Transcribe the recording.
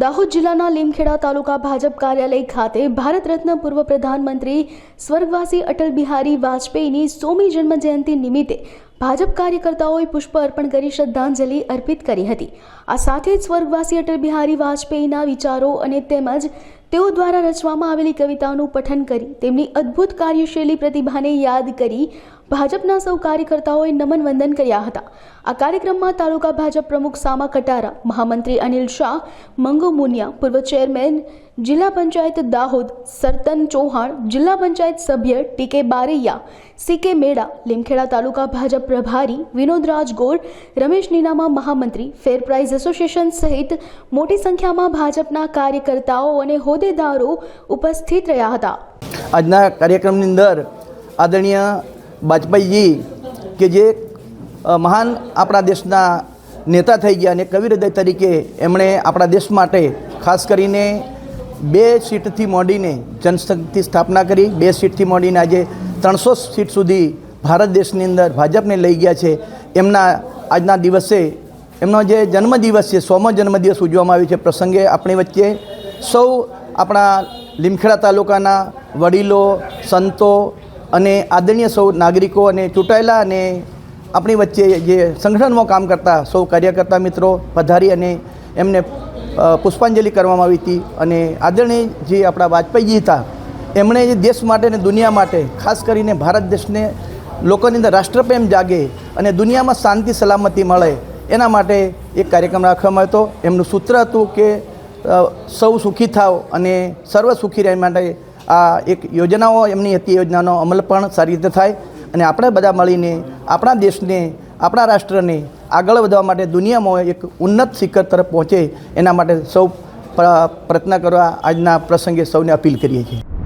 દાહોદ જિલ્લાના લીમખેડા તાલુકા ભાજપ કાર્યાલય ખાતે ભારત રત્ન પૂર્વ પ્રધાનમંત્રી સ્વર્ગવાસી અટલ બિહારી વાજપેયીની સોમી જન્મ જયંતિ નિમિત્તે ભાજપ કાર્યકર્તાઓએ પુષ્પ અર્પણ કરી શ્રદ્ધાંજલિ અર્પિત કરી હતી. આ સાથે જ સ્વર્ગવાસી અટલ બિહારી વાજપેયીના વિચારો અને તેમજ તેઓ દ્વારા રચવામાં આવેલી કવિતાઓનું પઠન કરી તેમની અદ્ભુત કાર્યશૈલી પ્રતિભાને યાદ કરી ભાજપના સૌ કાર્યકર્તાઓએ નમન વંદન કર્યા હતા. આ કાર્યક્રમમાં તાલુકા ભાજપ પ્રમુખ સામા કટારા, મહામંત્રી અનિલ શાહ, મંગુ મુનિયા, પૂર્વ ચેરમેન જિલ્લા પંચાયત દાહોદ, સરતન ચૌહાણ, જિલ્લા પંચાયત સભ્ય ટીકે બારૈયા સીકે મેડા, લીમખેડા તાલુકા ભાજપ પ્રભારી વિનોદરાજ ગોળ રમેશ નીનામા મહામંત્રી, ફેર પ્રાઇઝ એસોસિએશન સહિત મોટી સંખ્યામાં ભાજપના કાર્યકર્તાઓ અને હોદ્દેદારો ઉપસ્થિત રહ્યા હતા. આજના કાર્યક્રમની અંદર આદરણીય વાજપેયીજી કે જે મહાન આપણા દેશના નેતા થઈ ગયા અને કવિ હૃદય તરીકે એમણે આપણા દેશ માટે ખાસ કરીને બે સીટથી મોડીને જનશક્તિ સ્થાપના કરી. બે સીટથી મોડીને આજે ત્રણસો સીટ સુધી ભારત દેશની અંદર ભાજપને લઈ ગયા છે. એમના આજના દિવસે, એમનો જે જન્મદિવસ છે, સોમો જન્મદિવસ ઉજવવામાં આવ્યો છે. પ્રસંગે આપણી વચ્ચે સૌ આપણા લીમખેડા તાલુકાના વડીલો, સંતો અને આદરણીય સૌ નાગરિકો અને ચૂંટાયેલા અને આપણી વચ્ચે જે સંગઠનમાં કામ કરતા સૌ કાર્યકર્તા મિત્રો, પધારી અને એમને પુષ્પાંજલિ કરવામાં આવી હતી અને આદરણીય જે આપણા વાજપેયીજી હતા, એમણે જે દેશ માટે અને દુનિયા માટે, ખાસ કરીને ભારત દેશને લોકોની અંદર રાષ્ટ્રપ્રેમ જાગે અને દુનિયામાં શાંતિ, સલામતી મળે, એના માટે એક કાર્યક્રમ રાખવામાં હતો. એમનું સૂત્ર હતું કે સૌ સુખી થાવ અને સર્વ સુખી રહે માટે આ એક યોજનાઓ, એમની હતી યોજનાનો અમલ પણ સારી રીતે થાય અને આપણે બધા મળીને આપણા દેશને, આપણા રાષ્ટ્રને આગળ વધવા માટે દુનિયામાં એક ઉન્નત શિખર તરફ પહોંચે એના માટે સૌ પ્રયત્ન કરવા આજના પ્રસંગે સૌને અપીલ કરીએ છીએ.